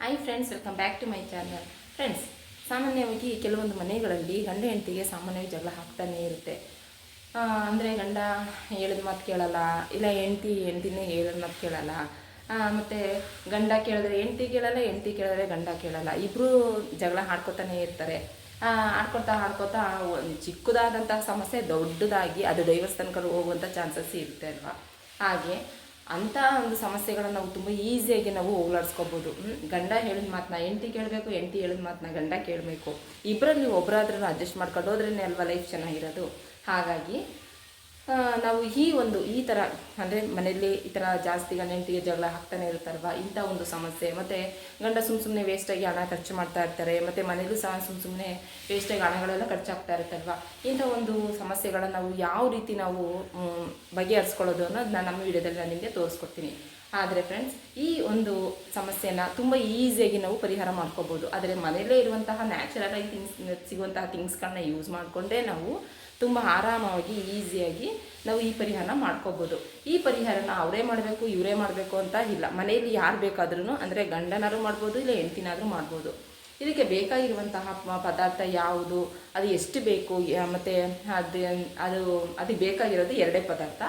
Hi friends welcome back to my channel friends ಸಾಮಾನ್ಯವಾಗಿ ಕೆಲವೊಂದು ಮನೆಗಳಲ್ಲಿ ಗಂಡ ಹೆಂಡತಿಗೆ ಸಾಮಾನ್ಯವಾಗಿ ಜಗಳ ಹಾಕ್ತಾನೆ ಇರುತ್ತೆ. ಅಂದರೆ ಗಂಡ ಹೇಳಿದ ಮಾತು ಕೇಳಲ್ಲ, ಇಲ್ಲ ಹೆಂಡತಿ ಹೆಂಡತಿನೇ ಹೇಳಿದ ಮಾತು ಕೇಳಲ್ಲ. ಮತ್ತು ಗಂಡ ಕೇಳಿದ್ರೆ ಹೆಂಡತಿ ಕೇಳಲ್ಲ, ಹೆಂಡತಿ ಕೇಳಿದ್ರೆ ಗಂಡ ಕೇಳಲ್ಲ. ಇಬ್ಬರೂ ಜಗಳ ಹಾಡ್ಕೊತಾನೆ ಇರ್ತಾರೆ. ಹಾಡ್ಕೊತಾ ಹಾಡ್ಕೊತಾ ಒಂದು ಚಿಕ್ಕದಾದಂಥ ಸಮಸ್ಯೆ, ದೊಡ್ಡದಾಗಿ ಅದು ತನಕ ಹೋಗುವಂಥ ಚಾನ್ಸಸ್ ಇರುತ್ತೆ ಅಲ್ವಾ? ಹಾಗೆ. ಅಂಥ ಒಂದು ಸಮಸ್ಯೆಗಳನ್ನ ನಾವು ತುಂಬ ಈಸಿಯಾಗಿ ನಾವು ಹೋಗ್ಲಾಡ್ಸ್ಕೊಬೋದು? ಗಂಡ ಹೇಳಿದ ಮಾತನ್ನ ಎಂಟಿ ಕೇಳಬೇಕು ಎಂಟಿ ಹೇಳಿದ ಮಾತನ್ನ ಗಂಡ ಕೇಳಬೇಕು. ಇಬ್ಬರಲ್ಲಿ ಒಬ್ಬರಾದ್ರೂ ಅಡ್ಜಸ್ಟ್ ಮಾಡ್ಕೊಂಡು ಹೋದ್ರೇ ಅಲ್ವಾ ಲೈಫ್ ಚೆನ್ನಾಗಿರೋದು? ಹಾಗಾಗಿ ನಾವು ಈ ಒಂದು, ಈ ಥರ ಅಂದರೆ ಮನೆಯಲ್ಲಿ ಈ ಥರ ಜಾಸ್ತಿ ಗಂಡ ಹೆಂಡತಿಗೆ ಜಗಳ ಹಾಕ್ತಾನೆ ಇರ್ತಾರಲ್ವ, ಇಂಥ ಒಂದು ಸಮಸ್ಯೆ. ಮತ್ತು ಗಂಡ ಸುಮ್ಮ ಸುಮ್ಮನೆ ವೇಸ್ಟಾಗಿ ಹಣ ಖರ್ಚು ಮಾಡ್ತಾ ಇರ್ತಾರೆ, ಮತ್ತು ಮನೆಯಲ್ಲೂ ಸಹ ಸುಮ್ಮ ಸುಮ್ಮನೆ ವೇಸ್ಟಾಗಿ ಹಣಗಳೆಲ್ಲ ಖರ್ಚಾಗ್ತಾ ಇರುತ್ತಲ್ವ? ಇಂಥ ಒಂದು ಸಮಸ್ಯೆಗಳನ್ನು ನಾವು ಯಾವ ರೀತಿ ನಾವು ಬಗೆಹರಿಸ್ಕೊಳ್ಳೋದು ಅನ್ನೋದು ನಾನು ನಮ್ಮ ವಿಡಿಯೋದಲ್ಲಿ ನಾನು ನಿಮಗೆ ತೋರಿಸ್ಕೊಡ್ತೀನಿ. ಆದರೆ ಫ್ರೆಂಡ್ಸ್ ಈ ಒಂದು ಸಮಸ್ಯೆನ ತುಂಬ ಈಸಿಯಾಗಿ ನಾವು ಪರಿಹಾರ ಮಾಡ್ಕೋಬೋದು. ಆದರೆ ಮನೆಯಲ್ಲೇ ಇರುವಂತಹ ನ್ಯಾಚುರಲ್ ಆಗಿ ಥಿಂಗ್ಸ್ ಸಿಗುವಂತಹ ಥಿಂಗ್ಸ್ಗಳನ್ನ ಯೂಸ್ ಮಾಡಿಕೊಂಡೇ ನಾವು ತುಂಬ ಆರಾಮವಾಗಿ, ಈಸಿಯಾಗಿ ನಾವು ಈ ಪರಿಹಾರನ ಮಾಡ್ಕೋಬೋದು. ಈ ಪರಿಹಾರನ ಅವರೇ ಮಾಡಬೇಕು, ಇವರೇ ಮಾಡಬೇಕು ಅಂತ ಇಲ್ಲ. ಮನೆಯಲ್ಲಿ ಯಾರು ಬೇಕಾದ್ರೂ ಅಂದರೆ ಗಂಡನಾದ್ರೂ ಮಾಡ್ಬೋದು, ಇಲ್ಲ ಹೆಂಡ್ತಿನಾದ್ರೂ ಮಾಡ್ಬೋದು. ಇದಕ್ಕೆ ಬೇಕಾಗಿರುವಂತಹ ಪದಾರ್ಥ ಯಾವುದು, ಅದು ಎಷ್ಟು ಬೇಕು ಮತ್ತು ಅದು ಅದು ಅದಕ್ಕೆ ಬೇಕಾಗಿರೋದು ಎರಡೇ ಪದಾರ್ಥ.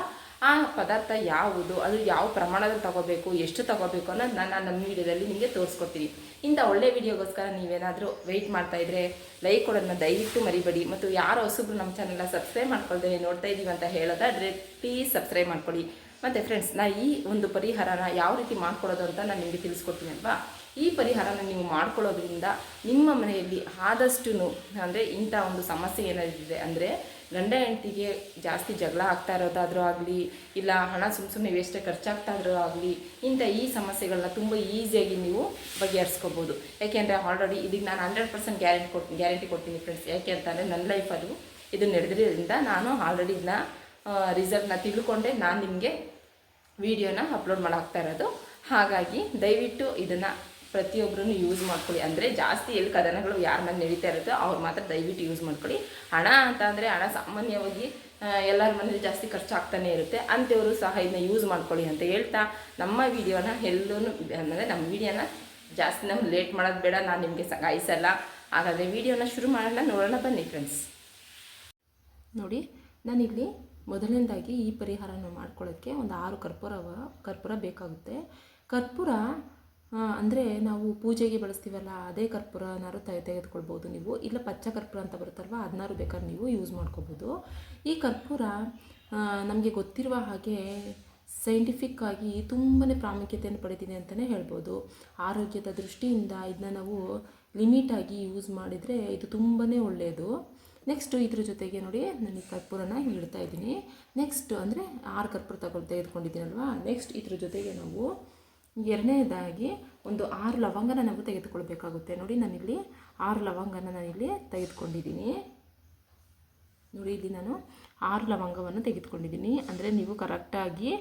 ಆ ಪದಾರ್ಥ ಯಾವುದು, ಅದು ಯಾವ ಪ್ರಮಾಣದಲ್ಲಿ ತಗೋಬೇಕು, ಎಷ್ಟು ತಗೋಬೇಕು ಅನ್ನೋದು ನಾನು ನಮ್ಮ ವಿಡಿಯೋದಲ್ಲಿ ನಿಮಗೆ ತೋರಿಸ್ಕೊಡ್ತೀನಿ. ಇಂಥ ಒಳ್ಳೆ ವಿಡಿಯೋಗೋಸ್ಕರ ನೀವೇನಾದರೂ ವೆಯ್ಟ್ ಮಾಡ್ತಾ ಇದ್ರೆ ಲೈಕ್ ಕೊಡೋದನ್ನ ದಯವಿಟ್ಟು ಮರಿಬೇಡಿ. ಮತ್ತು ಯಾರು ಹೊಸಬ್ರು ನಮ್ಮ ಚಾನಲ್ನ ಸಬ್ಸ್ಕ್ರೈಬ್ ಮಾಡ್ಕೊಳ್ದೆ ನೋಡ್ತಾ ಇದ್ದೀವಿ ಅಂತ ಹೇಳೋದಾದರೆ ಪ್ಲೀಸ್ ಸಬ್ಸ್ಕ್ರೈಬ್ ಮಾಡ್ಕೊಳ್ಳಿ. ಮತ್ತು ಫ್ರೆಂಡ್ಸ್ ನಾ ಈ ಒಂದು ಪರಿಹಾರನ ಯಾವ ರೀತಿ ಮಾಡ್ಕೊಳ್ಳೋದು ಅಂತ ನಾನು ನಿಮಗೆ ತಿಳಿಸ್ಕೊಡ್ತೀನಿ ಅಲ್ವಾ? ಈ ಪರಿಹಾರನ ನೀವು ಮಾಡ್ಕೊಳ್ಳೋದ್ರಿಂದ ನಿಮ್ಮ ಮನೆಯಲ್ಲಿ ಆದಷ್ಟು ಅಂದರೆ ಇಂಥ ಒಂದು ಸಮಸ್ಯೆ ಏನಾದಿದೆ ಅಂದರೆ ಗಂಡ ಹೆಂಡತಿಗೆ ಜಾಸ್ತಿ ಜಗಳ ಆಗ್ತಾ ಇರೋದಾದರೂ ಆಗಲಿ, ಇಲ್ಲ ಹಣ ಸುಮ್ಮ ಸುಮ್ಮನೆ ವೇಸ್ಟಾಗಿ ಖರ್ಚಾಗ್ತಾ ಇದ್ರೂ ಆಗಲಿ, ಇಂಥ ಈ ಸಮಸ್ಯೆಗಳನ್ನ ತುಂಬ ಈಸಿಯಾಗಿ ನೀವು ಬಗೆಹರಿಸ್ಕೋಬೋದು. ಯಾಕೆಂದರೆ ಆಲ್ರೆಡಿ ಇದಕ್ಕೆ ನಾನು ಹಂಡ್ರೆಡ್ ಪರ್ಸೆಂಟ್ ಗ್ಯಾರಂಟಿ ಕೊಟ್ಟು ಗ್ಯಾರಂಟಿ ಕೊಡ್ತೀನಿ ಫ್ರೆಂಡ್ಸ್ ಯಾಕೆ ಅಂತಂದರೆ ನನ್ನ ಲೈಫಲ್ಲೂ ಇದು ನಡೆದಿರೋದ್ರಿಂದ ನಾನು ಆಲ್ರೆಡಿ ಇದನ್ನ ರಿಸಲ್ಟ್ನ ತಿಳ್ಕೊಂಡೆ. ನಾನು ನಿಮಗೆ ವಿಡಿಯೋನ ಅಪ್ಲೋಡ್ ಮಾಡಾಕ್ತಾ ಇರೋದು. ಹಾಗಾಗಿ ದಯವಿಟ್ಟು ಇದನ್ನು ಪ್ರತಿಯೊಬ್ಬರೂ ಯೂಸ್ ಮಾಡ್ಕೊಳ್ಳಿ. ಅಂದರೆ ಜಾಸ್ತಿ ಎಲ್ಲಿ ಕದನಗಳು ಯಾರ ಮನೆ ನಡೀತಾ ಇರುತ್ತೋ, ಅವ್ರು ಮಾತ್ರ ದಯವಿಟ್ಟು ಯೂಸ್ ಮಾಡ್ಕೊಳ್ಳಿ. ಹಣ ಅಂತ ಅಂದರೆ ಹಣ ಸಾಮಾನ್ಯವಾಗಿ ಎಲ್ಲರ ಮನೇಲಿ ಜಾಸ್ತಿ ಖರ್ಚಾಗ್ತಾನೆ ಇರುತ್ತೆ. ಅಂಥವರು ಸಹ ಇದನ್ನ ಯೂಸ್ ಮಾಡ್ಕೊಳ್ಳಿ ಅಂತ ಹೇಳ್ತಾ ನಮ್ಮ ವಿಡಿಯೋನ ಎಲ್ಲೂ ಅಂದರೆ ನಮ್ಮ ವಿಡಿಯೋನ ಜಾಸ್ತಿ ನಾವು ಲೇಟ್ ಮಾಡೋದು ಬೇಡ, ನಾನು ನಿಮಗೆ ಸಗಾಯಿಸಲ್ಲ ಹಾಗಾದರೆ ವಿಡಿಯೋನ ಶುರು ಮಾಡೋಣ, ನೋಡೋಣ, ಬನ್ನಿ ಫ್ರೆಂಡ್ಸ್ ನೋಡಿ, ನಾನಿಲ್ಲಿ ಮೊದಲನೇದಾಗಿ ಈ ಪರಿಹಾರನ ಮಾಡ್ಕೊಳ್ಳೋಕ್ಕೆ ಒಂದು ಆರು ಕರ್ಪೂರವ, ಕರ್ಪೂರ ಬೇಕಾಗುತ್ತೆ. ಕರ್ಪೂರ ಅಂದರೆ ನಾವು ಪೂಜೆಗೆ ಬಳಸ್ತೀವಲ್ಲ, ಅದೇ ಕರ್ಪೂರನಾರು ತೆ, ತೆಗೆದುಕೊಳ್ಬೋದು ನೀವು. ಇಲ್ಲ ಪಚ್ಚ ಕರ್ಪೂರ ಅಂತ ಬರುತ್ತಲ್ವ ಅದನ್ನಾರು ಬೇಕಾದ್ರೆ ನೀವು ಯೂಸ್ ಮಾಡ್ಕೋಬೋದು. ಈ ಕರ್ಪೂರ ನಮಗೆ ಗೊತ್ತಿರುವ ಹಾಗೆ ಸೈಂಟಿಫಿಕ್ ಆಗಿ ತುಂಬಾ ಪ್ರಾಮುಖ್ಯತೆಯನ್ನು ಪಡೆದಿದೆ ಅಂತಲೇ ಹೇಳ್ಬೋದು. ಆರೋಗ್ಯದ ದೃಷ್ಟಿಯಿಂದ ಇದನ್ನ ನಾವು ಲಿಮಿಟಾಗಿ ಯೂಸ್ ಮಾಡಿದರೆ ಇದು ತುಂಬಾ ಒಳ್ಳೆಯದು ನೆಕ್ಸ್ಟು ಇದ್ರ ಜೊತೆಗೆ ನೋಡಿ, ನಾನು ಕರ್ಪೂರನ ಇಡ್ತಾ ಇದ್ದೀನಿ. ನೆಕ್ಸ್ಟ್ ಅಂದರೆ ಆರು ಕರ್ಪೂರ ತಗೊಂಡು ತೆಗೆದುಕೊಂಡಿದ್ದೀನಲ್ವಾ? ನೆಕ್ಸ್ಟ್ ಇದ್ರ ಜೊತೆಗೆ ನಾವು ಎರಡನೇದಾಗಿ ಒಂದು ಆರು ಲವಂಗನ ನಾವು ತೆಗೆದುಕೊಳ್ಬೇಕಾಗುತ್ತೆ. ನೋಡಿ, ನಾನಿಲ್ಲಿ ಆರು ಲವಂಗನ ನಾನಿಲ್ಲಿ ತೆಗೆದುಕೊಂಡಿದ್ದೀನಿ. ನೋಡಿ, ಇಲ್ಲಿ ನಾನು ಆರು ಲವಂಗವನ್ನು ತೆಗೆದುಕೊಂಡಿದ್ದೀನಿ. ಅಂದರೆ ನೀವು ಕರೆಕ್ಟಾಗಿ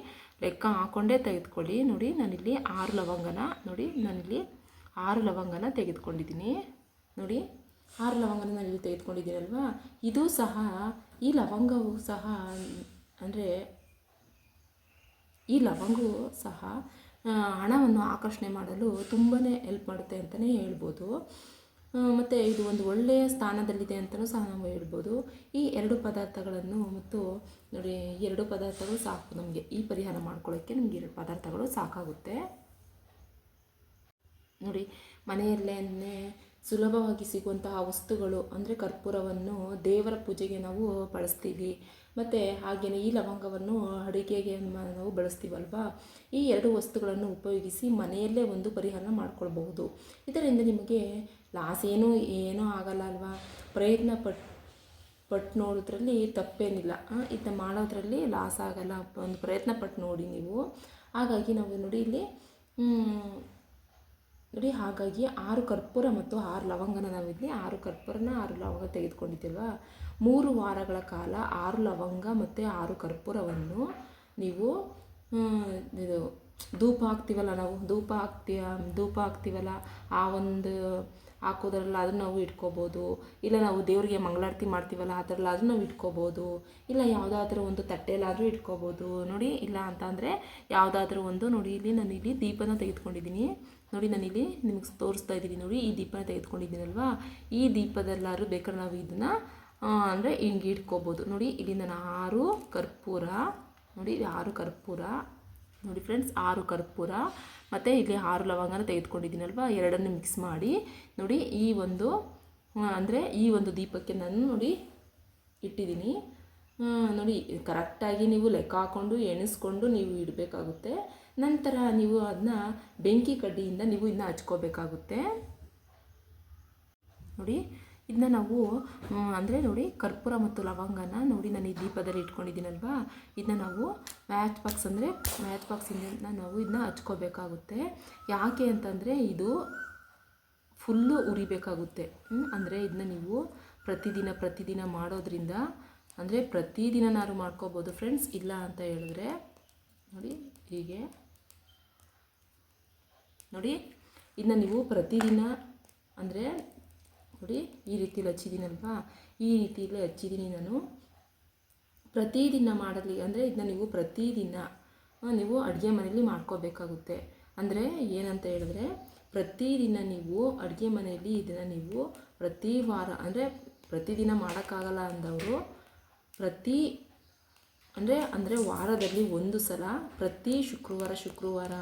ಲೆಕ್ಕ ಹಾಕ್ಕೊಂಡೇ ತೆಗೆದುಕೊಳ್ಳಿ. ನೋಡಿ, ನಾನಿಲ್ಲಿ ಆರು ಲವಂಗನ, ನೋಡಿ, ನಾನಿಲ್ಲಿ ಆರು ಲವಂಗನ ತೆಗೆದುಕೊಂಡಿದ್ದೀನಿ. ನೋಡಿ, ಆರು ಲವಂಗನ ನಾನಿಲ್ಲಿ ತೆಗೆದುಕೊಂಡಿದ್ದೀನಲ್ವಾ? ಇದು ಸಹ, ಈ ಲವಂಗವು ಸಹ, ಅಂದರೆ ಈ ಲವಂಗವು ಸಹ ಹಣವನ್ನು ಆಕರ್ಷಣೆ ಮಾಡಲು ತುಂಬಾ ಹೆಲ್ಪ್ ಮಾಡುತ್ತೆ ಅಂತಲೇ ಹೇಳ್ಬೋದು. ಮತ್ತು ಇದು ಒಂದು ಒಳ್ಳೆಯ ಸ್ಥಾನದಲ್ಲಿದೆ ಅಂತಲೂ ಸಹ ನಾವು ಹೇಳ್ಬೋದು. ಈ ಎರಡು ಪದಾರ್ಥಗಳನ್ನು ಮತ್ತು ನೋಡಿ ಎರಡು ಪದಾರ್ಥಗಳು ಸಾಕು ನಮಗೆ. ಈ ಪರಿಹಾರ ಮಾಡ್ಕೊಳ್ಳೋಕ್ಕೆ ನಮಗೆ ಎರಡು ಪದಾರ್ಥಗಳು ಸಾಕಾಗುತ್ತೆ. ನೋಡಿ ಮನೆಯಲ್ಲೇ ಸುಲಭವಾಗಿ ಸಿಗುವಂತಹ ವಸ್ತುಗಳು ಅಂದರೆ ಕರ್ಪೂರವನ್ನು ದೇವರ ಪೂಜೆಗೆ ನಾವು ಬಳಸ್ತೀವಿ. ಮತ್ತು ಹಾಗೆಯೇ ಈ ಲವಂಗವನ್ನು ಅಡುಗೆಗೆ ನಾವು ಬಳಸ್ತೀವಲ್ವಾ? ಈ ಎರಡು ವಸ್ತುಗಳನ್ನು ಉಪಯೋಗಿಸಿ ಮನೆಯಲ್ಲೇ ಒಂದು ಪರಿಹಾರ ಮಾಡ್ಕೊಳ್ಬಹುದು. ಇದರಿಂದ ನಿಮಗೆ ಲಾಸ್ ಏನೂ ಏನೂ ಆಗಲ್ಲ ಅಲ್ವಾ? ಪ್ರಯತ್ನ ಪಟ್ಟು ಪಟ್ಟು ನೋಡೋದ್ರಲ್ಲಿ ತಪ್ಪೇನಿಲ್ಲ ಇದನ್ನ ಮಾಡೋದ್ರಲ್ಲಿ ಲಾಸ್ ಆಗಲ್ಲ. ಒಂದು ಪ್ರಯತ್ನ ಪಟ್ಟು ನೋಡಿ ನೀವು. ಹಾಗಾಗಿ ನಾವು ನೋಡಿ ಇಲ್ಲಿ ನೋಡಿ, ಹಾಗಾಗಿ ಆರು ಕರ್ಪೂರ ಮತ್ತು ಆರು ಲವಂಗನ ನಾವಿಲ್ಲಿ ಆರು ಕರ್ಪೂರನ ಆರು ಲವಂಗ ತೆಗೆದುಕೊಂಡಿದ್ದೀಲ್ವ ಮೂರು ವಾರಗಳ ಕಾಲ ಆರು ಲವಂಗ ಮತ್ತು ಆರು ಕರ್ಪೂರವನ್ನು ನೀವು ಇದು ಧೂಪ ಹಾಕ್ತೀವಲ್ಲ ನಾವು, ಧೂಪ ಹಾಕ್ತೀಯ ಧೂಪ ಹಾಕ್ತೀವಲ್ಲ, ಆ ಒಂದು ಹಾಕೋದ್ರಲ್ಲ ಅದನ್ನ ನಾವು ಇಟ್ಕೋಬೋದು. ಇಲ್ಲ ನಾವು ದೇವರಿಗೆ ಮಂಗಳಾರತಿ ಮಾಡ್ತೀವಲ್ಲ, ಆ ಥರಲ್ಲ ಅದನ್ನ ನಾವು ಇಟ್ಕೋಬೋದು. ಇಲ್ಲ ಯಾವುದಾದ್ರೂ ಒಂದು ತಟ್ಟೆಯಲ್ಲಾದರೂ ಇಟ್ಕೋಬೋದು. ನೋಡಿ, ಇಲ್ಲ ಅಂತ ಅಂದರೆ ಯಾವುದಾದ್ರೂ ಒಂದು ನೋಡಿ, ಇಲ್ಲಿ ನಾನು ಇಲ್ಲಿ ದೀಪನ ತೆಗೆದುಕೊಂಡಿದ್ದೀನಿ. ನೋಡಿ, ನಾನಿಲ್ಲಿ ನಿಮಗೆ ತೋರಿಸ್ತಾ ಇದ್ದೀನಿ ನೋಡಿ, ಈ ದೀಪನ ತೆಗೆದುಕೊಂಡಿದ್ದೀನಲ್ವಾ? ಈ ದೀಪದಲ್ಲಾದ್ರೂ ಬೇಕಾದ್ರೆ ನಾವು ಇದನ್ನು ಅಂದರೆ ಹಿಂಗೆ ಇಟ್ಕೋಬೋದು. ನೋಡಿ ಇಲ್ಲಿ ನಾನು ಆರು ಕರ್ಪೂರ, ನೋಡಿ, ಆರು ಕರ್ಪೂರ. ನೋಡಿ ಫ್ರೆಂಡ್ಸ್, ಆರು ಕರ್ಪೂರ. ಮತ್ತು ಇಲ್ಲಿ ಆರು ಲವಂಗನ ತೆಗೆದುಕೊಂಡಿದ್ದೀನಲ್ವ? ಎರಡನ್ನು ಮಿಕ್ಸ್ ಮಾಡಿ. ನೋಡಿ, ಈ ಒಂದು ಅಂದರೆ ಈ ಒಂದು ದೀಪಕ್ಕೆ ನಾನು ನೋಡಿ ಇಟ್ಟಿದ್ದೀನಿ. ನೋಡಿ ಕರೆಕ್ಟಾಗಿ ನೀವು ಲೆಕ್ಕ ಹಾಕ್ಕೊಂಡು ಎಣಿಸ್ಕೊಂಡು ನೀವು ಇಡಬೇಕಾಗುತ್ತೆ. ನಂತರ ನೀವು ಅದನ್ನ ಬೆಂಕಿ ಕಡ್ಡಿಯಿಂದ ನೀವು ಇದನ್ನ ಹಚ್ಕೋಬೇಕಾಗುತ್ತೆ. ನೋಡಿ ಇದನ್ನ ನಾವು ಅಂದರೆ ನೋಡಿ, ಕರ್ಪೂರ ಮತ್ತು ಲವಂಗನ ನೋಡಿ ನಾನು ಈ ದೀಪದಲ್ಲಿ ಇಟ್ಕೊಂಡಿದ್ದೀನಲ್ವಾ? ಇದನ್ನ ನಾವು ಮ್ಯಾಚ್ ಬಾಕ್ಸ್ ಅಂದರೆ ಮ್ಯಾಚ್ ಬಾಕ್ಸಿಂದ ನಾವು ಇದನ್ನ ಹಚ್ಕೋಬೇಕಾಗುತ್ತೆ. ಯಾಕೆ ಅಂತಂದರೆ ಇದು ಫುಲ್ಲು ಉರಿಬೇಕಾಗುತ್ತೆ. ಅಂದರೆ ಇದನ್ನ ನೀವು ಪ್ರತಿದಿನ ಪ್ರತಿದಿನ ಮಾಡೋದ್ರಿಂದ, ಅಂದರೆ ನಾನು ಮಾಡ್ಕೋಬೋದು. ಫ್ರೆಂಡ್ಸ್, ಇಲ್ಲ ಅಂತ ಹೇಳಿದ್ರೆ, ನೋಡಿ, ಹೀಗೆ. ನೋಡಿ ಇದನ್ನ ನೀವು ಪ್ರತಿದಿನ, ಅಂದರೆ ನೋಡಿ, ಈ ರೀತಿಲಿ ಹಚ್ಚಿದ್ದೀನಲ್ವಾ ಈ ರೀತಿಯಲ್ಲಿ ಹಚ್ಚಿದ್ದೀನಿ ನಾನು. ಪ್ರತಿದಿನ ಮಾಡಲಿ, ಅಂದರೆ ಇದನ್ನ ನೀವು ಪ್ರತಿದಿನ ನೀವು ಅಡುಗೆ ಮನೆಯಲ್ಲಿ ಮಾಡ್ಕೋಬೇಕಾಗುತ್ತೆ. ಅಂದರೆ ಏನಂತ ಹೇಳಿದ್ರೆ, ಪ್ರತಿದಿನ ನೀವು ಅಡುಗೆ ಮನೆಯಲ್ಲಿ ಇದನ್ನು ನೀವು ಪ್ರತಿ ವಾರ, ಅಂದರೆ ಪ್ರತಿದಿನ ಮಾಡೋಕ್ಕಾಗಲ್ಲ ಅಂದವರು, ಪ್ರತಿ ಅಂದರೆ ಅಂದರೆ ವಾರದಲ್ಲಿ ಒಂದು ಸಲ ಪ್ರತಿ ಶುಕ್ರವಾರ ಶುಕ್ರವಾರ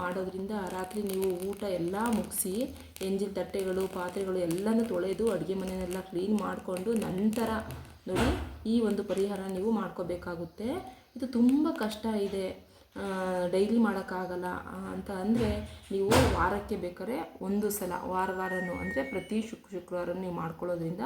ಮಾಡೋದ್ರಿಂದ ರಾತ್ರಿ ನೀವು ಊಟ ಎಲ್ಲ ಮುಗಿಸಿ, ಎಂಜಿನ ತಟ್ಟೆಗಳು, ಪಾತ್ರೆಗಳು ಎಲ್ಲನೂ ತೊಳೆದು ಅಡುಗೆ ಮನೆಯೆಲ್ಲ ಕ್ಲೀನ್ ಮಾಡಿಕೊಂಡು ನಂತರ ನೋಡಿ ಈ ಒಂದು ಪರಿಹಾರ ನೀವು ಮಾಡ್ಕೋಬೇಕಾಗುತ್ತೆ. ಇದು ತುಂಬ ಕಷ್ಟ ಇದೆ. ಡೈಲಿ ಮಾಡೋಕ್ಕಾಗಲ್ಲ. ಅಂತ ಅಂದರೆ ನೀವು ವಾರಕ್ಕೆ ಬೇಕಾದ್ರೆ ಒಂದು ಸಲ, ವಾರ, ವಾರನೂ ಅಂದರೆ ಪ್ರತಿ ಶುಕ್ ಶುಕ್ರವಾರ ನೀವು ಮಾಡ್ಕೊಳ್ಳೋದ್ರಿಂದ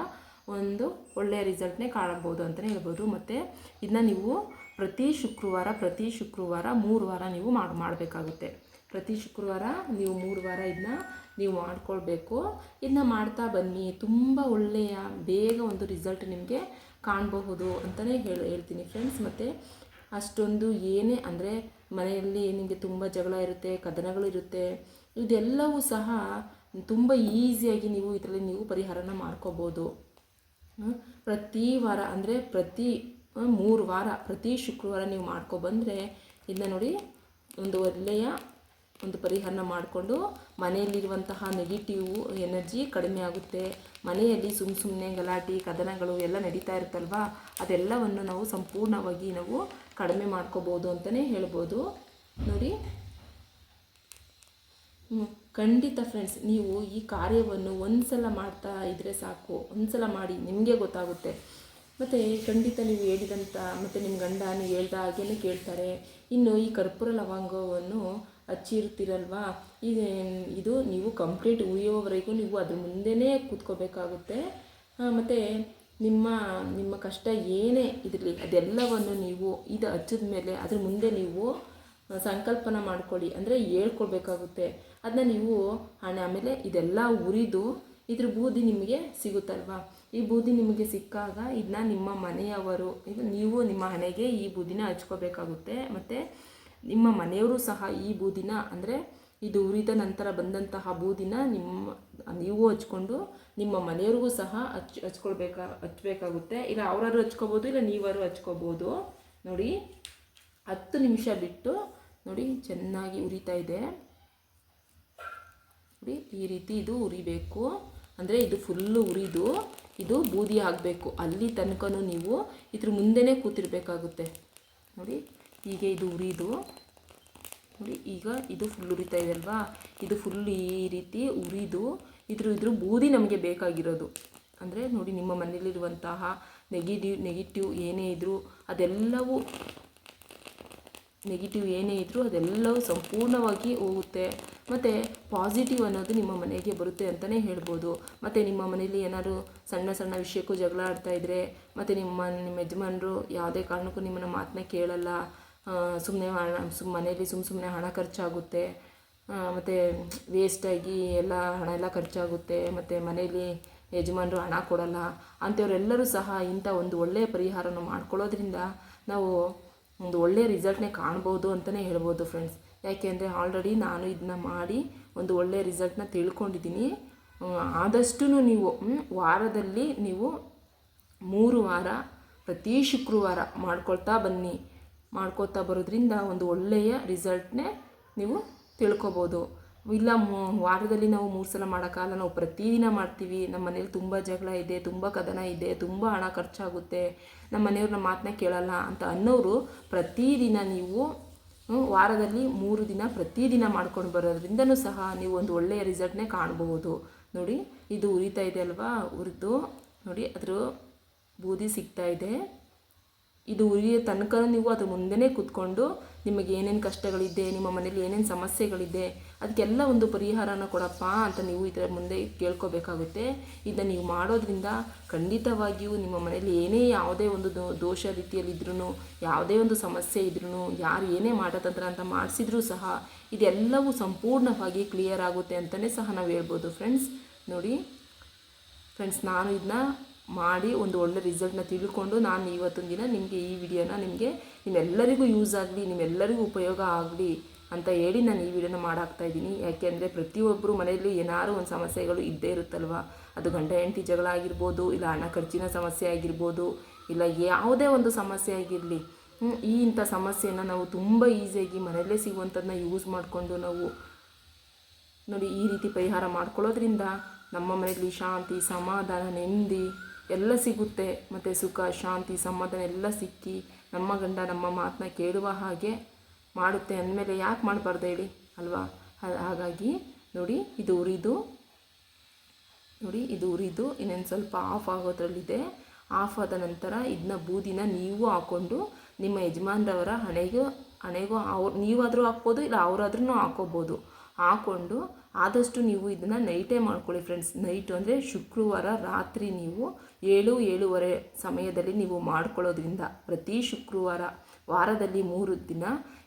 ಒಂದು ಒಳ್ಳೆಯ ರಿಸಲ್ಟ್ನೇ ಕಾಣಬಹುದು ಅಂತಲೇ ಹೇಳ್ಬೋದು. ಮತ್ತು ಇದನ್ನ ನೀವು ಪ್ರತಿ ಶುಕ್ರವಾರ ಪ್ರತಿ ಶುಕ್ರವಾರ ಮೂರು ವಾರ ನೀವು ಮಾಡಿ, ಮಾಡಬೇಕಾಗುತ್ತೆ. ಪ್ರತಿ ಶುಕ್ರವಾರ ನೀವು ಮೂರು ವಾರ ಇದನ್ನ ನೀವು ಮಾಡ್ಕೊಳ್ಬೇಕು. ಇದನ್ನ ಮಾಡ್ತಾ ಬನ್ನಿ. ತುಂಬ ಒಳ್ಳೆಯ, ಬೇಗ ಒಂದು ರಿಸಲ್ಟ್ ನಿಮಗೆ ಕಾಣಬಹುದು ಅಂತಲೇ ಹೇಳಿ, ಹೇಳ್ತೀನಿ ಫ್ರೆಂಡ್ಸ್. ಮತ್ತು ಅಷ್ಟೊಂದು ಏನೇ ಅಂದರೆ ಮನೆಯಲ್ಲಿ ನಿಮಗೆ ತುಂಬ ಜಗಳ ಇರುತ್ತೆ, ಕದನಗಳು ಇರುತ್ತೆ. ಇದೆಲ್ಲವೂ ಸಹ ತುಂಬ ಈಸಿಯಾಗಿ ನೀವು ಇದರಲ್ಲಿ ನೀವು ಪರಿಹಾರನ ಮಾಡ್ಕೋಬೋದು. ಪ್ರತಿ ವಾರ ಅಂದರೆ ಪ್ರತಿ ಮೂರು ವಾರ, ಪ್ರತಿ ಶುಕ್ರವಾರ ನೀವು ಮಾಡ್ಕೊಬಂದರೆ ಇದನ್ನ ನೋಡಿ ಒಂದು ಒಳ್ಳೆಯ ಒಂದು ಪರಿಹಾರನ ಮಾಡಿಕೊಂಡು ಮನೆಯಲ್ಲಿರುವಂತಹ ನೆಗೆಟಿವ್ ಎನರ್ಜಿ ಕಡಿಮೆ ಆಗುತ್ತೆ. ಮನೆಯಲ್ಲಿ ಸುಮ್ಮ ಸುಮ್ಮನೆ ಗಲಾಟೆ, ಕದನಗಳು ಎಲ್ಲ ನಡೀತಾ ಇರುತ್ತಲ್ವಾ? ಅದೆಲ್ಲವನ್ನು ನಾವು ಸಂಪೂರ್ಣವಾಗಿ ನಾವು ಕಡಿಮೆ ಮಾಡ್ಕೋಬೋದು ಅಂತಲೇ ಹೇಳ್ಬೋದು. ನೋಡಿ. ಖಂಡಿತ ಫ್ರೆಂಡ್ಸ್ ನೀವು ಈ ಕಾರ್ಯವನ್ನು ಒಂದು ಸಲ ಮಾಡ್ತಾ ಇದ್ದರೆ ಸಾಕು. ಒಂದು ಸಲ ಮಾಡಿ, ನಿಮಗೆ ಗೊತ್ತಾಗುತ್ತೆ. ಮತ್ತು ಖಂಡಿತ ನೀವು ಹೇಳಿದಂಥ ಮತ್ತು ನಿಮ್ಮ ಗಂಡ ನೀವು ಹೇಳ್ದ ಹಾಗೇನೆ ಕೇಳ್ತಾರೆ. ಇನ್ನು ಈ ಕರ್ಪೂರ ಲವಂಗವನ್ನು ಹಚ್ಚಿರ್ತೀರಲ್ವಾ? ಇದು ಇದು ನೀವು ಕಂಪ್ಲೀಟ್ ಉಯ್ಯೋವರೆಗೂ ನೀವು ಅದ್ರ ಮುಂದೆನೇ ಕೂತ್ಕೋಬೇಕಾಗುತ್ತೆ. ಮತ್ತು ನಿಮ್ಮ ನಿಮ್ಮ ಕಷ್ಟ ಏನೇ ಇರಲಿ ಅದೆಲ್ಲವನ್ನು ನೀವು ಇದು ಹಚ್ಚಿದ ಮೇಲೆ ಅದ್ರ ಮುಂದೆ ನೀವು ಸಂಕಲ್ಪನ ಮಾಡ್ಕೊಳ್ಳಿ. ಅಂದರೆ ಹೇಳ್ಕೊಳ್ಬೇಕಾಗುತ್ತೆ. ಅದನ್ನ ನೀವು, ಹಣೆ ಆಮೇಲೆ ಇದೆಲ್ಲ ಉರಿದು ಇದ್ರ ಬೂದಿ ನಿಮಗೆ ಸಿಗುತ್ತಲ್ವಾ? ಈ ಬೂದಿ ನಿಮಗೆ ಸಿಕ್ಕಾಗ ಇದನ್ನ ನಿಮ್ಮ ಮನೆಯವರು, ಇದು ನೀವು ನಿಮ್ಮ ಹಣೆಗೆ ಈ ಬೂದಿನ ಹಚ್ಕೋಬೇಕಾಗುತ್ತೆ. ಮತ್ತು ನಿಮ್ಮ ಮನೆಯವರು ಸಹ ಈ ಬೂದಿನ, ಅಂದರೆ ಇದು ಉರಿದ ನಂತರ ಬಂದಂತಹ ಬೂದಿನ ನಿಮ್ಮ, ನೀವು ಹಚ್ಕೊಂಡು ನಿಮ್ಮ ಮನೆಯವ್ರಿಗೂ ಸಹ ಹಚ್, ಹಚ್ಕೊಳ್ಬೇಕಾ, ಹಚ್ಬೇಕಾಗುತ್ತೆ. ಇಲ್ಲ ಅವರಾದ್ರು ಹಚ್ಕೋಬೋದು, ಇಲ್ಲ ನೀವಾರು ಹಚ್ಕೋಬೋದು. ನೋಡಿ, ಹತ್ತು ನಿಮಿಷ ಬಿಟ್ಟು ನೋಡಿ, ಚೆನ್ನಾಗಿ ಉರಿತಾ ಇದೆ. ನೋಡಿ ಈ ರೀತಿ ಇದು ಉರಿಬೇಕು. ಅಂದರೆ ಇದು ಫುಲ್ಲು ಉರಿದು ಇದು ಬೂದಿ ಆಗಬೇಕು. ಅಲ್ಲಿ ತನಕನೂ ನೀವು ಇದ್ರ ಮುಂದೆನೇ ಕೂತಿರ್ಬೇಕಾಗುತ್ತೆ. ನೋಡಿ, ಹೀಗೆ ಇದು ಉರಿದು. ನೋಡಿ, ಈಗ ಇದು ಫುಲ್ ಉರಿತಾ ಇದೆ ಅಲ್ವಾ? ಇದು ಫುಲ್ ಈ ರೀತಿ ಉರಿದು ಇದ್ರ ಇದ್ರ ಬೂದಿ ನಮಗೆ ಬೇಕಾಗಿರೋದು. ಅಂದರೆ ನೋಡಿ, ನಿಮ್ಮ ಮನೆಯಲ್ಲಿರುವಂತಹ ನೆಗೆಟಿವ್ ನೆಗೆಟಿವ್ ಏನೇ ಇದ್ದರೂ ಅದೆಲ್ಲವೂ ನೆಗೆಟಿವ್ ಏನೇ ಇದ್ದರೂ ಅದೆಲ್ಲವೂ ಸಂಪೂರ್ಣವಾಗಿ ಹೋಗುತ್ತೆ. ಮತ್ತು ಪಾಸಿಟಿವ್ ಅನ್ನೋದು ನಿಮ್ಮ ಮನೆಗೆ ಬರುತ್ತೆ ಅಂತಲೇ ಹೇಳ್ಬೋದು. ಮತ್ತು ನಿಮ್ಮ ಮನೇಲಿ ಏನಾದರೂ ಸಣ್ಣ ಸಣ್ಣ ವಿಷಯಕ್ಕೂ ಜಗಳ ಆಡ್ತಾ ಇದ್ದರೆ ಮತ್ತು ನಿಮ್ಮ ನಿಮ್ಮ ಯಜಮಾನರು ಯಾವುದೇ ಕಾರಣಕ್ಕೂ ನಿಮ್ಮನ್ನ ಮಾತನ್ನ ಕೇಳಲ್ಲ. ಸುಮ್ಮನೆ ಹಣ ಸುಮ್ಮ ಮನೇಲಿ ಸುಮ್ಮ ಸುಮ್ಮನೆ ಹಣ ಖರ್ಚಾಗುತ್ತೆ. ಮತ್ತು ವೇಸ್ಟಾಗಿ ಎಲ್ಲ ಹಣ ಎಲ್ಲ ಖರ್ಚಾಗುತ್ತೆ. ಮತ್ತು ಮನೇಲಿ ಯಜಮಾನರು ಹಣ ಕೊಡಲ್ಲ. ಅಂಥವರೆಲ್ಲರೂ ಸಹ ಇಂಥ ಒಂದು ಒಳ್ಳೆಯ ಪರಿಹಾರನ ಮಾಡ್ಕೊಳ್ಳೋದ್ರಿಂದ ನಾವು ಒಂದು ಒಳ್ಳೆಯ ರಿಸಲ್ಟ್ನೇ ಕಾಣ್ಬೋದು ಅಂತಲೇ ಹೇಳ್ಬೋದು ಫ್ರೆಂಡ್ಸ್ ಯಾಕೆಂದರೆ ಆಲ್ರೆಡಿ ನಾನು ಇದನ್ನ ಮಾಡಿ ಒಂದು ಒಳ್ಳೆಯ ರಿಸಲ್ಟ್ನ ತಿಳ್ಕೊಂಡಿದ್ದೀನಿ. ಆದಷ್ಟು ನೀವು ವಾರದಲ್ಲಿ ನೀವು ಮೂರು ವಾರ ಪ್ರತಿ ಶುಕ್ರವಾರ ಮಾಡ್ಕೊಳ್ತಾ ಬನ್ನಿ. ಮಾಡ್ಕೊಳ್ತಾ ಬರೋದ್ರಿಂದ ಒಂದು ಒಳ್ಳೆಯ ರಿಸಲ್ಟ್ನೇ ನೀವು ತಿಳ್ಕೊಬೋದು. ಇಲ್ಲ ವಾರದಲ್ಲಿ ನಾವು ಮೂರು ಸಲ ಮಾಡೋಕ್ಕಾಗಲ್ಲ. ನಾವು ಪ್ರತಿದಿನ ಮಾಡ್ತೀವಿ. ನಮ್ಮ ಮನೇಲಿ ತುಂಬ ಜಗಳ ಇದೆ, ತುಂಬ ಕದನ ಇದೆ, ತುಂಬ ಹಣ ಖರ್ಚಾಗುತ್ತೆ. ನಮ್ಮ ಮನೆಯವ್ರು ನಮ್ಮ ಮಾತನ್ನ ಕೇಳಲ್ಲ ಅಂತ ಅನ್ನೋರು ಪ್ರತಿದಿನ ನೀವು ವಾರದಲ್ಲಿ ಮೂರು ದಿನ ಪ್ರತಿದಿನ ಮಾಡ್ಕೊಂಡು ಬರೋದ್ರಿಂದನೂ ಸಹ ನೀವು ಒಂದು ಒಳ್ಳೆಯ ರಿಸಲ್ಟ್ನೇ ಕಾಣಬಹುದು ನೋಡಿ, ಇದು ಉರಿತಾ ಇದೆ ಅಲ್ವಾ? ಉರಿದು, ನೋಡಿ, ಅದ್ರ ಬೂದಿ ಸಿಗ್ತಾ ಇದೆ. ಇದು ಉರಿಯೋ ತನಕ ನೀವು ಅದ್ರ ಮುಂದೆನೇ ಕೂತ್ಕೊಂಡು ನಿಮಗೆ ಏನೇನು ಕಷ್ಟಗಳಿದೆ, ನಿಮ್ಮ ಮನೇಲಿ ಏನೇನು ಸಮಸ್ಯೆಗಳಿದೆ ಅದಕ್ಕೆಲ್ಲ ಒಂದು ಪರಿಹಾರನ ಕೊಡಪ್ಪ ಅಂತ ನೀವು ಇದರ ಮುಂದೆ ಕೇಳ್ಕೋಬೇಕಾಗುತ್ತೆ. ಇದನ್ನು ನೀವು ಮಾಡೋದ್ರಿಂದ ಖಂಡಿತವಾಗಿಯೂ ನಿಮ್ಮ ಮನೆಯಲ್ಲಿ ಏನೇ ಯಾವುದೇ ಒಂದು ದೋಷ ದೋಷ ರೀತಿಯಲ್ಲಿದ್ರೂ ಯಾವುದೇ ಒಂದು ಸಮಸ್ಯೆ ಇದ್ರೂ ಯಾರು ಏನೇ ಮಾಡತಂತ್ರ ಅಂತ ಮಾಡಿಸಿದ್ರೂ ಸಹ ಇದೆಲ್ಲವೂ ಸಂಪೂರ್ಣವಾಗಿ ಕ್ಲಿಯರ್ ಆಗುತ್ತೆ ಅಂತಲೇ ಸಹ ನಾವು ಹೇಳ್ಬೋದು ಫ್ರೆಂಡ್ಸ್ ನೋಡಿ ಫ್ರೆಂಡ್ಸ್ ನಾನು ಇದನ್ನ ಮಾಡಿ ಒಂದು ಒಳ್ಳೆ ರಿಸಲ್ಟ್ನ ತಿಳ್ಕೊಂಡು ನಾನು ಇವತ್ತೊಂದು ದಿನ ನಿಮಗೆ ಈ ವಿಡಿಯೋನ ನಿಮಗೆ ನಿಮ್ಮೆಲ್ಲರಿಗೂ ಯೂಸ್ ಆಗಲಿ, ನಿಮ್ಮೆಲ್ಲರಿಗೂ ಉಪಯೋಗ ಆಗಲಿ ಅಂತ ಹೇಳಿ ನಾನು ಈ ವಿಡಿಯೋನ ಮಾಡಾಕ್ತಾ ಇದ್ದೀನಿ. ಯಾಕೆಂದರೆ ಪ್ರತಿಯೊಬ್ಬರು ಮನೆಯಲ್ಲಿ ಏನಾದ್ರು ಒಂದು ಸಮಸ್ಯೆಗಳು ಇದ್ದೇ ಇರುತ್ತಲ್ವ? ಅದು ಗಂಡ ಹೆಂಡತಿ ಜಗಳ ಆಗಿರ್ಬೋದು ಇಲ್ಲ ಹಣ ಖರ್ಚಿನ ಸಮಸ್ಯೆ ಆಗಿರ್ಬೋದು, ಇಲ್ಲ ಯಾವುದೇ ಒಂದು ಸಮಸ್ಯೆ ಆಗಿರಲಿ ಈ ಇಂಥ ಸಮಸ್ಯೆನ ನಾವು ತುಂಬ ಈಸಿಯಾಗಿ ಮನೆಯಲ್ಲೇ ಸಿಗುವಂಥದ್ದನ್ನ ಯೂಸ್ ಮಾಡಿಕೊಂಡು ನಾವು ನೋಡಿ ಈ ರೀತಿ ಪರಿಹಾರ ಮಾಡ್ಕೊಳ್ಳೋದ್ರಿಂದ ನಮ್ಮ ಮನೆಯಲ್ಲಿ ಶಾಂತಿ, ಸಮಾಧಾನ, ನೆಮ್ಮದಿ ಎಲ್ಲ ಸಿಗುತ್ತೆ. ಮತ್ತು ಸುಖ, ಶಾಂತಿ, ಸಮಾಧಾನ ಎಲ್ಲ ಸಿಕ್ಕಿ ನಮ್ಮ ಗಂಡ ನಮ್ಮ ಮಾತನ್ನ ಕೇಳುವ ಹಾಗೆ ಮಾಡುತ್ತೆ ಅಂದಮೇಲೆ ಯಾಕೆ ಮಾಡಬಾರ್ದು ಹೇಳಿ? ಅಲ್ವಾ? ಹಾಗಾಗಿ ನೋಡಿ, ಇದು ಉರಿದು, ನೋಡಿ, ಇದು ಉರಿದು, ಇನ್ನೊಂದು ಸ್ವಲ್ಪ ಆಫ್ ಆಗೋದ್ರಲ್ಲಿದೆ. ಆಫ್ ಆದ ನಂತರ ಇದನ್ನ ಬೂದಿನ ನೀವು ಹಾಕ್ಕೊಂಡು ನಿಮ್ಮ ಯಜಮಾನ್ರವರ ಹಣೆಗೂ ಹಣೆಗೂ ಅವ್ರು, ನೀವಾದರೂ ಹಾಕ್ಬೋದು, ಇಲ್ಲ ಅವರಾದ್ರೂ ಹಾಕೋಬೋದು. ಹಾಕ್ಕೊಂಡು ಆದಷ್ಟು ನೀವು ಇದನ್ನು ನೈಟೇ ಮಾಡ್ಕೊಳ್ಳಿ ಫ್ರೆಂಡ್ಸ್ ನೈಟ್ ಅಂದರೆ ಶುಕ್ರವಾರ ರಾತ್ರಿ ನೀವು ಏಳು, ಏಳುವರೆ ಸಮಯದಲ್ಲಿ ನೀವು ಮಾಡ್ಕೊಳ್ಳೋದ್ರಿಂದ ಪ್ರತಿ ಶುಕ್ರವಾರ ವಾರದಲ್ಲಿ ಮೂರು ದಿನ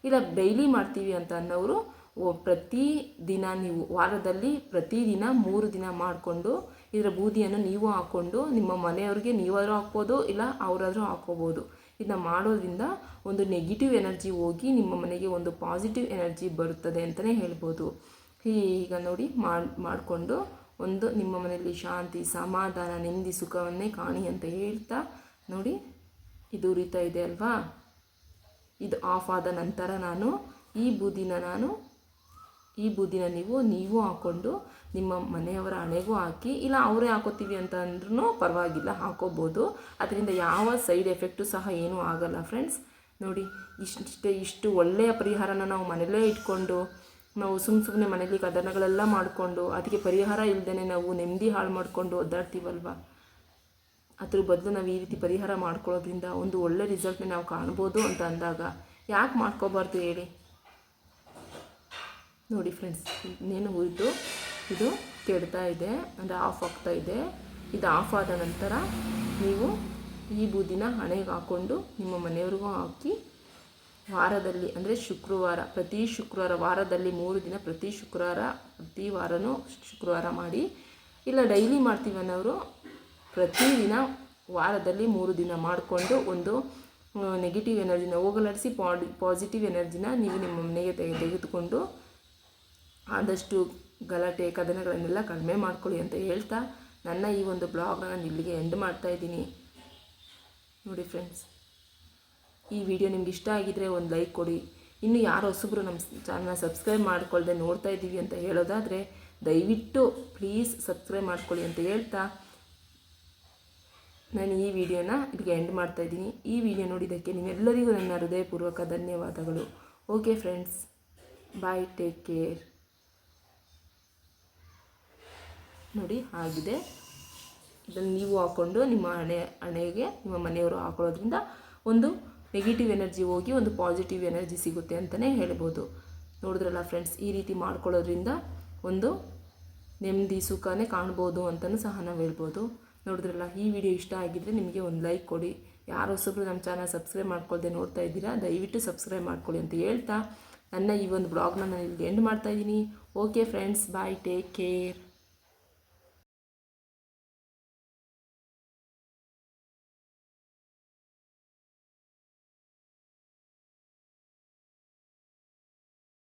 ಇಲ್ಲ ಡೈಲಿ ಮಾಡ್ತೀವಿ ಅಂತ ಅನ್ನೋರು ಪ್ರತಿ ದಿನ ನೀವು ವಾರದಲ್ಲಿ ಪ್ರತಿದಿನ ಮೂರು ದಿನ ಮಾಡಿಕೊಂಡು ಇದರ ಬೂದಿಯನ್ನು ನೀವು ಹಾಕ್ಕೊಂಡು ನಿಮ್ಮ ಮನೆಯವ್ರಿಗೆ ನೀವಾದರೂ ಹಾಕ್ಬೋದು ಇಲ್ಲ ಅವರಾದರೂ ಹಾಕ್ಕೋಬೋದು. ಇದನ್ನ ಮಾಡೋದ್ರಿಂದ ಒಂದು ನೆಗೆಟಿವ್ ಎನರ್ಜಿ ಹೋಗಿ ನಿಮ್ಮ ಮನೆಗೆ ಒಂದು ಪಾಸಿಟಿವ್ ಎನರ್ಜಿ ಬರುತ್ತದೆ ಅಂತಲೇ ಹೇಳ್ಬೋದು. ಈಗ ನೋಡಿ ಮಾಡಿ, ಮಾಡಿಕೊಂಡು ಒಂದು ನಿಮ್ಮ ಮನೆಯಲ್ಲಿ ಶಾಂತಿ, ಸಮಾಧಾನ, ನೆಮ್ಮದಿ, ಸುಖವನ್ನೇ ಕಾಣಿ ಅಂತ ಹೇಳ್ತಾ ನೋಡಿ ಇದು ಉರಿತಾ ಇದೆ ಅಲ್ವಾ? ಇದು ಆಫ್ ಆದ ನಂತರ ನಾನು ಈ ಬೂದಿನ ನಾನು, ಈ ಬೂದಿನ ನೀವು ನೀವು ಹಾಕ್ಕೊಂಡು ನಿಮ್ಮ ಮನೆಯವರ ಹಣೆಗೂ ಹಾಕಿ, ಇಲ್ಲ ಅವರೇ ಹಾಕೋತೀವಿ ಅಂತ ಅಂದ್ರೂ ಪರವಾಗಿಲ್ಲ, ಹಾಕೋಬೋದು. ಅದರಿಂದ ಯಾವ ಸೈಡ್ ಎಫೆಕ್ಟು ಸಹ ಏನೂ ಆಗಲ್ಲ ಫ್ರೆಂಡ್ಸ್. ನೋಡಿ ಇಷ್ಟೇ, ಇಷ್ಟು ಒಳ್ಳೆಯ ಪರಿಹಾರನ ನಾವು ಮನೆಯಲ್ಲೇ ಇಟ್ಕೊಂಡು ನಾವು ಸುಮ್ಮ ಸುಮ್ಮನೆ ಮನೇಲಿ ಕದನಗಳೆಲ್ಲ ಮಾಡಿಕೊಂಡು ಅದಕ್ಕೆ ಪರಿಹಾರ ಇಲ್ಲದೇ ನಾವು ನೆಮ್ಮದಿ ಹಾಳು ಮಾಡಿಕೊಂಡು ಒದ್ದಾಡ್ತೀವಲ್ವ? ಅದ್ರ ಬದಲು ನಾವು ಈ ರೀತಿ ಪರಿಹಾರ ಮಾಡ್ಕೊಳ್ಳೋದ್ರಿಂದ ಒಂದು ಒಳ್ಳೆ ರಿಸಲ್ಟ್ನ ನಾವು ಕಾಣ್ಬೋದು ಅಂತ ಅಂದಾಗ, ಯಾಕೆ ಮಾಡ್ಕೋಬಾರ್ದು ಹೇಳಿ? ನೋಡಿ ಫ್ರೆಂಡ್ಸ್, ಇನ್ನೇನು ಉರಿದು ಇದು ಕೆಡ್ತಾ ಇದೆ, ಅಂದರೆ ಆಫ್ ಆಗ್ತಾ ಇದೆ. ಇದು ಆಫ್ ಆದ ನಂತರ ನೀವು ಈ ಬೂದಿನ ಹಣೆಗೆ ಹಾಕ್ಕೊಂಡು ನಿಮ್ಮ ಮನೆಯವ್ರಿಗೂ ಹಾಕಿ ವಾರದಲ್ಲಿ, ಅಂದರೆ ಶುಕ್ರವಾರ, ಪ್ರತಿ ಶುಕ್ರವಾರ ವಾರದಲ್ಲಿ ಮೂರು ದಿನ ಪ್ರತಿ ಶುಕ್ರವಾರ, ಪ್ರತಿ ವಾರನೂ ಶುಕ್ರವಾರ ಮಾಡಿ, ಇಲ್ಲ ಡೈಲಿ ಮಾಡ್ತೀವಿ ಅನ್ನೋರು ಪ್ರತಿದಿನ ವಾರದಲ್ಲಿ ಮೂರು ದಿನ ಮಾಡಿಕೊಂಡು ಒಂದು ನೆಗೆಟಿವ್ ಎನರ್ಜಿನ ಹೋಗಲಾಡಿಸಿ ಪಾಡಿ ಪಾಸಿಟಿವ್ ಎನರ್ಜಿನ ನೀವು ನಿಮ್ಮ ಮನೆಗೆ ತೆಗೆ, ತೆಗೆದುಕೊಂಡು ಆದಷ್ಟು ಗಲಾಟೆ, ಕದನಗಳನ್ನೆಲ್ಲ ಕಡಿಮೆ ಮಾಡ್ಕೊಳ್ಳಿ ಅಂತ ಹೇಳ್ತಾ ನನ್ನ ಈ ಒಂದು ಬ್ಲಾಗ್ನ ನಾನು ಇಲ್ಲಿಗೆ ಎಂಡ್ ಮಾಡ್ತಾ ಇದ್ದೀನಿ. ನೋಡಿ ಫ್ರೆಂಡ್ಸ್ ಈ ವಿಡಿಯೋ ನಿಮ್ಗೆ ಇಷ್ಟ ಆಗಿದ್ರೆ ಒಂದು ಲೈಕ್ ಕೊಡಿ. ಇನ್ನು ಯಾರು ಹೊಸಬ್ರು ನಮ್ಮ ಚಾನಲ್ನ ಸಬ್ಸ್ಕ್ರೈಬ್ ಮಾಡ್ಕೊಳ್ಳದೆ ನೋಡ್ತಾ ಇದ್ದೀವಿ ಅಂತ ಹೇಳೋದಾದರೆ ದಯವಿಟ್ಟು ಪ್ಲೀಸ್ ಸಬ್ಸ್ಕ್ರೈಬ್ ಮಾಡ್ಕೊಳ್ಳಿ ಅಂತ ಹೇಳ್ತಾ ನಾನು ಈ ವಿಡಿಯೋನ ಇದಕ್ಕೆ ಎಂಡ್ ಮಾಡ್ತಾ ಇದ್ದೀನಿ. ಈ ವಿಡಿಯೋ ನೋಡಿದ್ದಕ್ಕೆ ನಿಮ್ಮೆಲ್ಲರಿಗೂ ನನ್ನ ಹೃದಯಪೂರ್ವಕ ಧನ್ಯವಾದಗಳು. Okay friends bye take care ನೋಡಿ ಆಗಿದೆ. ಇದನ್ನು ನೀವು ಹಾಕ್ಕೊಂಡು ನಿಮ್ಮ ಹಣೆ, ಹಣೆಗೆ ನಿಮ್ಮ ಮನೆಯವರು ಹಾಕೊಳ್ಳೋದ್ರಿಂದ ಒಂದು ನೆಗೆಟಿವ್ ಎನರ್ಜಿ ಹೋಗಿ ಒಂದು ಪಾಸಿಟಿವ್ ಎನರ್ಜಿ ಸಿಗುತ್ತೆ ಅಂತಲೇ ಹೇಳ್ಬೋದು. ನೋಡಿದ್ರಲ್ಲ ಫ್ರೆಂಡ್ಸ್ ಈ ರೀತಿ ಮಾಡ್ಕೊಳ್ಳೋದ್ರಿಂದ ಒಂದು ನೆಮ್ಮದಿ ಸುಖನೇ ಕಾಣ್ಬೋದು ಅಂತಲೂ ಸಹ ನಾವು ಹೇಳ್ಬೋದು. ನೋಡಿದ್ರಲ್ಲ, ಈ ವಿಡಿಯೋ ಇಷ್ಟ ಆಗಿದ್ದರೆ ನಿಮಗೆ ಒಂದು ಲೈಕ್ ಕೊಡಿ. ಯಾರು ಹೊಸಬ್ರು ನಮ್ಮ ಚಾನಲ್ ಸಬ್ಸ್ಕ್ರೈಬ್ ಮಾಡ್ಕೊಳ್ದೆ ನೋಡ್ತಾ ಇದ್ದೀರಾ, ದಯವಿಟ್ಟು ಸಬ್ಸ್ಕ್ರೈಬ್ ಮಾಡ್ಕೊಳ್ಳಿ ಅಂತ ಹೇಳ್ತಾ ನನ್ನ ಈ ಒಂದು ಬ್ಲಾಗ್ನ ನಾನು ಇಲ್ಲಿ ಎಂಡ್ ಮಾಡ್ತಾ ಇದ್ದೀನಿ. Okay friends bye take care